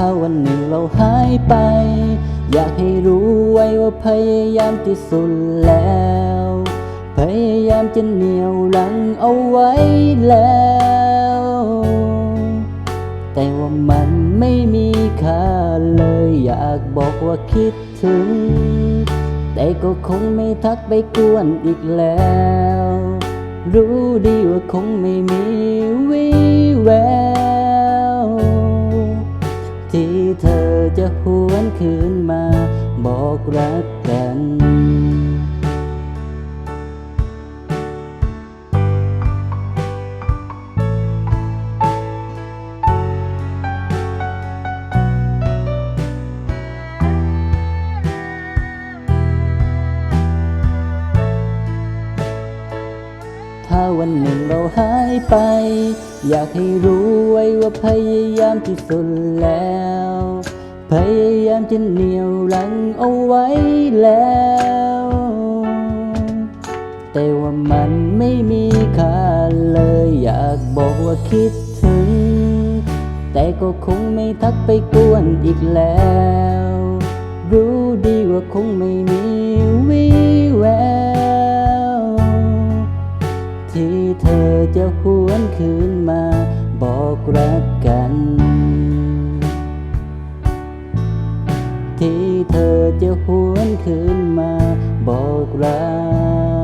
ถ้าวันหนึ่งเราหายไป อยากให้รู้ไว้ว่าพยายามที่สุดแล้ว พยายามจะเหนี่ยวรั้งเอาไว้แล้ว แต่ว่ามันไม่มีค่าเลยอยากบอกว่าคิดถึง แต่ก็คงไม่ทักไปกวนอีกแล้ว รู้ดีว่าคงไม่มี จะหวนคืนมาบอกรักกันถ้าวันหนึ่งเราหายไป อยากให้รู้ไว้ว่าพยายามที่สุดแล้ว พยายามจะเหนี่ยวรั้งเอาไว้แล้ว แต่ว่ามันไม่มีค่าเลยอยากบอกว่าคิดถึง แต่ก็คงไม่ทักไปกวนอีกแล้ว รู้ดีว่าคงไม่มีวี่แวว ที่เธอจะหวนคืนมาบอกรักกัน จะหวนคืนมาบอกรัก